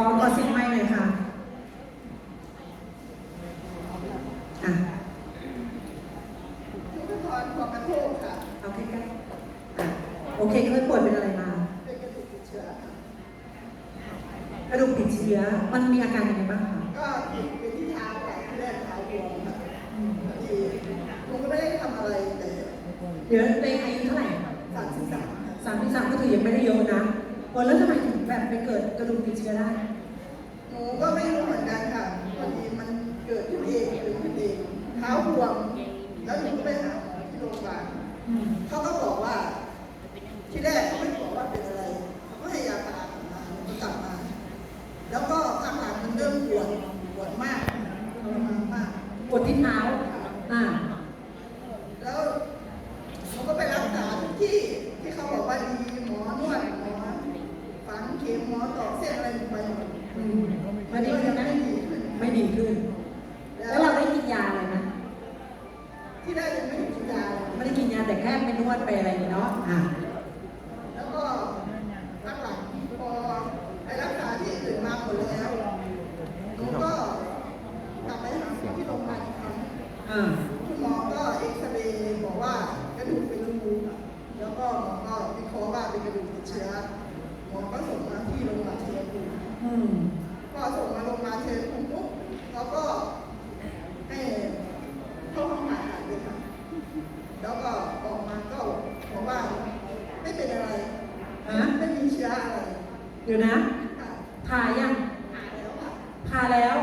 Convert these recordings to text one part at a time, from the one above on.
อขอสิ่งไม่เลยค่ะอะทุกทอนของกระโทกค่ะเอาใกล้ๆอะโอเคค่อปวดเป็นอะไรมาเป็นกระดูกติดเชื้อกระดูกติดเชื้อมันมีอาการยังไงบ้างคะก็ติดเป็นที่เท้าค่ะที่แรกเท้าบวมค่ะบางทีผมก็ไม่ได้ทำอะไรแต่เดี๋ยวในอายุเท่าไหร่สามสิบสามสามสิบสามก็ถือยังไม่ได้เยอะนะ เออแล้วทำไมถึงแบบไปเกิดกระดูกติดเชื้อได้ หนูก็ไม่รู้เหมือนกันค่ะพอดีมันเกิดขึ้นเองเกิดขึ้นเองเท้าบวมแล้วหนูก็ไปหาหมอที่โรงพยาบาลอืม เขาก็บอกว่าที่แรกเขาไม่บอกว่าเป็นอะไรเขาก็ให้ยาพารามาหนูก็กลับมา แล้วก็อาการมันเริ่มปวดปวดมากทรมานมาก ปวดที่เท้า อ่า แล้วเขาก็ไปรักษาทุกที่ที่เขาบอกว่าดีหมอนวดหมอฝังเข็มหมอตอกเส้นอะไรไปหมด อื มไม่ดีขึ้นนะไม่ดีขึ้นไม่ดีขึ้น แล้วเราได้กินยาอะไรไหมที่ได้ยังไม่ได้กินยาเลยไม่ได้กินยาแต่แค่ไปนวดไปอะไรอย่างเงี้ยเนาะอ่า แล้วก็รักหลังพอไปรักษาที่อื่นมาหมดแล้วหนูก็กลับไปหาหมอที่โรงพยาบาลอีกครั้ง อ่า คุณหมอก็เอ็กซเรย์บอกว่ากระดูกเป็นรูแล้วก็หมอก็วิเคราะห์ว่าเป็นกระดูกติดเชื้อ หมอก็ส่งมาที่โรงพยาบาลเชียงภูมิ อืม พอส่งมาโรงพยาบาลเชียงภูมิปุ๊บเขาก็ให้เข้าห้องผ่าตัดเลยค่ะ แล้วก็ออกมาก็บอกว่าไม่เป็นอะไร ฮะ ไม่มีเชื้ออะไร เดี๋ยวนะค่ะผ่ายังหายแล้วค่ะผ่าแล้ว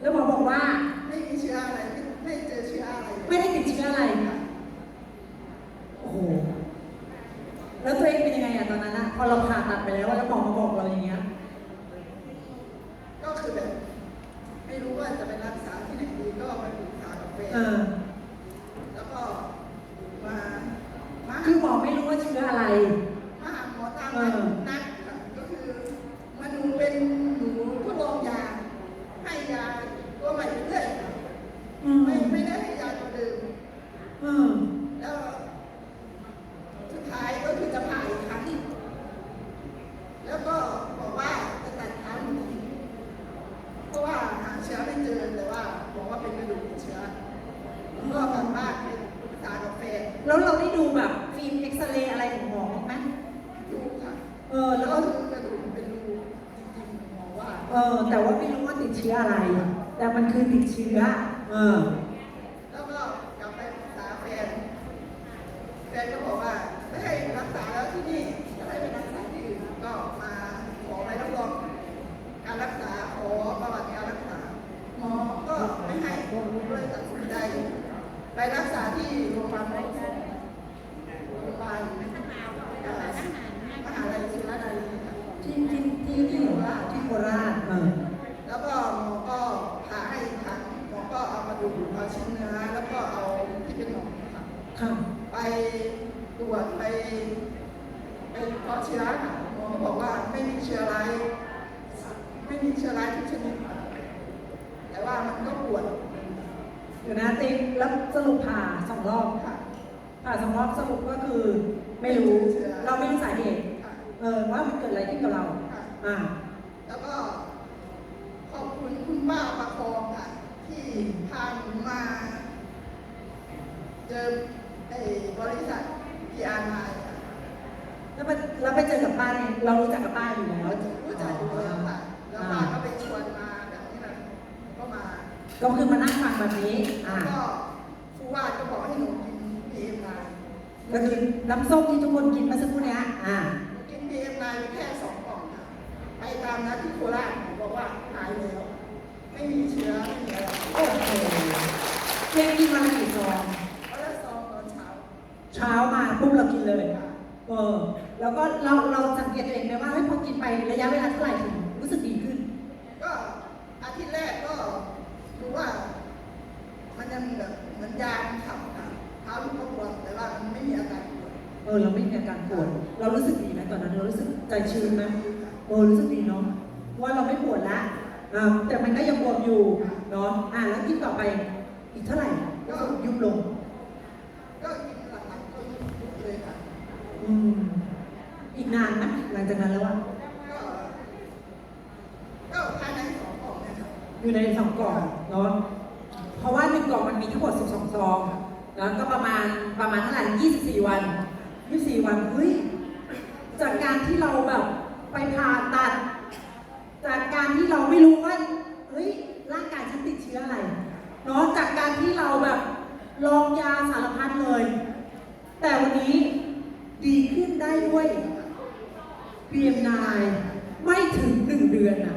แล้วหมอบอกว่า ไม่มีเชื้ออะไร ไม่ไม่เจอเชื้ออะไรเลยไม่ได้ติดเชื้ออะไรค่ะโอ้โห แล้วตัวเองเป็นยังไงอะตอนนั้นอะพอเราผ่าตัดไปแล้วแล้วหมอมาบอกเราอย่างเงี้ย ก็คือแบบไม่รู้ว่าจะไปรักษาที่ไหนดีก็มาปรึกษากับแฟนเออ แล้วก็มามาคือหมอไม่รู้ว่าเชื้ออะไร มาหาหมอตามนัด เออ นัดค่ะก็คือมาดูเป็นหนูทดลองยา ให้ยาตัวใหม่เรื่อยๆค่ะ อืม ไม่ไม่ได้ให้ยาตัวเดิม อืมแล้วสุดท้ายก็คือจะผ่าอีกครั้งแล้วก็บอกว่าจะตัดเท้าหนูทิ้งเพราะว่าหาเชื้อไม่เจอแต่ว่าบอกว่าเป็นกระดูกติดเชื้อแล้วก็กลับบ้านไปปรึกษากับแฟนแล้วเราได้ดูแบบฟิล์มเอ็กซเรย์อะไรของหมอบ้างไหมดูค่ะเออแล้แล้ววก็ก็คือกระดูกเป็นรูจริงๆหมอว่า เออแต่ว่าไม่รู้ว่าติดเชื้ออะไร แต่มันคือติดเชื้อ เออ แล้วก็กลับไปปรึกษาแฟนแฟนก็บอกว่าไม่ให้รักษาแล้วที่นี่จะให้ไปรักษาที่อื่นก็มาขอใบรับรองการรักษาขอประวัติการรักษาหมอก็ไม่ให้ก็เลยตัดสินใจไปรักษาที่โรงพยาบาลโรงพยาบาลเอ่อมหาลัยศิริราชค่ะ ที่ที่ที่ที่โคราชที่โคราชเออ แล้วก็หมอก็ผ่าให้อีกครั้งหมอก็เอามาดูเอาชิ้นเนื้อแล้วก็เอาที่เป็นหนองค่ะ ค่ะ ไปตรวจไปไปเพาะเชื้อค่ะหมอบอกว่าไม่มีเชื้อร้ายไม่มีเชื้อร้ายทุกชนิดค่ะแต่ว่ามันก็ปวดเดี๋ยวนะติ๊กแล้วสรุปผ่าสองรอบค่ะผ่าสองรอบสรุปก็คือ ไม่รู้เราไม่รู้สาเหตุค่ะเออว่ามันเกิดอะไรขึ้นกับเรา ค่ะ อ่า แล้วก็ ขอบคุณคุณป้าประคองค่ะ ที่พาหนูมา เจอไอ้ บริษัทพีอาร์ไค่ะแล้วไปแล้วไปเจอกับป้าเนี่ยเรารู้จักกับป้าอยู่แล้วรู้จักอยู่แล้วค่ะแล้วป้าก็ไปชวนมาแบบนี้แหละก็มา ก็คือมานั่งฟังแบบนี้อ่าแล้วก็ผู้ว่าก็บอกให้หนูกินพีเอ็มไก็คือน้ำส้มที่ทุกคนกินเมื่อสักครู่เนี้ยอ่ากินพีเอ็มไแค่สองกล่องค่ะไปตามนัดที่โคราชหมอบอกว่าหายแล้ว ไม่มีเชื้อไม่มีอะไรโอ้โหเพียงกินวันละกี่ซอง ก็ได้ซองตอนเช้า เช้ามาปุ๊บเรากินเลย เออ แล้วก็เราเราสังเกตตัวเองไหมว่าเฮ้ยพอกินไประยะเวลาเท่าไหร่ถึงรู้สึกดีขึ้น ก็อาทิตย์แรกก็รู้ว่า มันยังแบบเหมือนยามันขับค่ะเท้าลูกก็ปวดแต่ว่ามันไม่มีอาการปวดเออเราไม่มีอาการปวดเรารู้สึกดีไหมตอนนั้นเรารู้สึกใจชื้นไหมเออรู้สึกดีเนาะว่าเราไม่ปวดละอ่าแต่มันก็ยังปวดอยู่เนาะอ่าแล้วกินต่อไปอีกเท่าไหร่ก็ยุบลง ก็กินหลังๆก็ยุบเลยค่ะ อืมอีกนานไหมหลังจากนั้นแล้วอะก็ก็ภายในสองกล่องเนี่ยค่ะอยู่ในสองกล่องเนาะเพราะว่าหนึ่งกล่องมันมีทั้งหมด 12 ซองแล้วก็ประมาณประมาณเท่าไหร่24 วัน24วันเฮ้ยจากการที่เราแบบไปผ่าตัด จากการที่เราไม่รู้ว่าเฮ้ยร่างกายฉันติดเชื้ออะไรเนาะจากการที่เราแบบลองยาสารพัดเลย แต่วันนี้ดี ขึ้นได้ด้วย BM9 ไม่ถึงหนึ่งเดือนอะ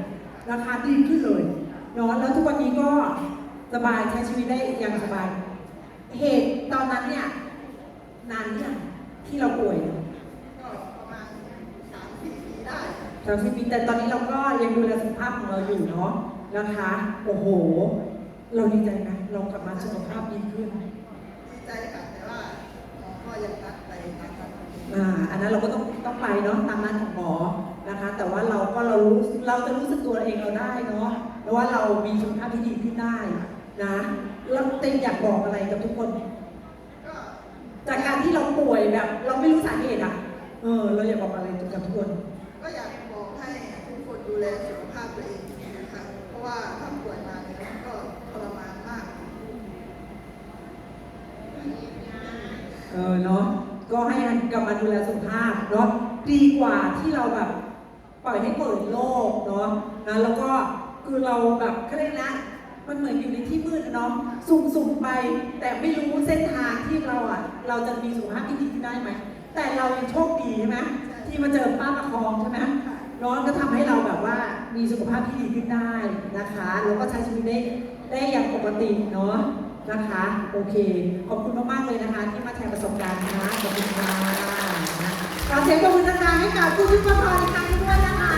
ราคาดีขึ้นเลยเนาะแล้วทุกวันนี้ก็สบายใช้ชีวิตได้อย่างสบาย เหตุตอนนั้นเนี่ยนานเนี่ยงที่เราป่วยก็ประมาณสามสี่ปีได้สามสิบปีแต่ตอนนี้เราก็ยังดูแลสุขภาพของเราอยู่เนาะนะคะ โอ้โห เราดีใจนะเรากลับมาสุขภาพดีขึ้น ดีใจค่ะแต่ว่าหมอก็ยังนัดไปตามนัด อ่าอันนั้นเราก็ต้องต้องไปเนาะตามนัดของหมอนะคะ แต่ว่าเราก็เรารู้เราจะรู้สึกตัวเองเราได้เนาะแล้วว่าเรามีสุขภาพที่ดีขึ้นได้นะเราเต็มอยากบอกอะไรกับทุกคนก็จากการที่เราป่วยแบบ เราไม่รู้สาเหตุอะเออเราอยากบอกอะไรกับทุกคนก็อยากบอกให้ทุกคนดูแลสุขภาพตัวเองนะคะเพราะว่าถ้าป่วยมาเนี่ยมันก็ทรมานมาก เออเนาะ ก็ให้กลับมาดูแลสุขภาพเนาะดีกว่าที่เราแบบปล่อยให้เปิดโลกเนาะนะแล้วก็คือเราแบบเขาเรียกนะมันเหมือนอยู่ในที่มืดเนาะสุ่มๆไป แต่ไม่รู้เส้นทางที่เราอะ เราจะมีสุขภาพที่ดีขึ้นได้ไหมแต่เรายังโชคดีใช่ไหมที่มาเจอป้าประคองใช่ไหมน้องก็ทำให้เราแบบว่ามีสุขภาพที่ดีขึ้นได้นะคะ แล้วก็ใช้ชีวิตได้ได้อย่างปกติเนาะ นะคะ โอเค ขอบคุณมากๆเลยนะคะ ที่มาแชร์ประสบการณ์นะคะขอบคุณค่ะขอเสียงปรบมือนะคะให้กับผู้ที่ประพรค่ะ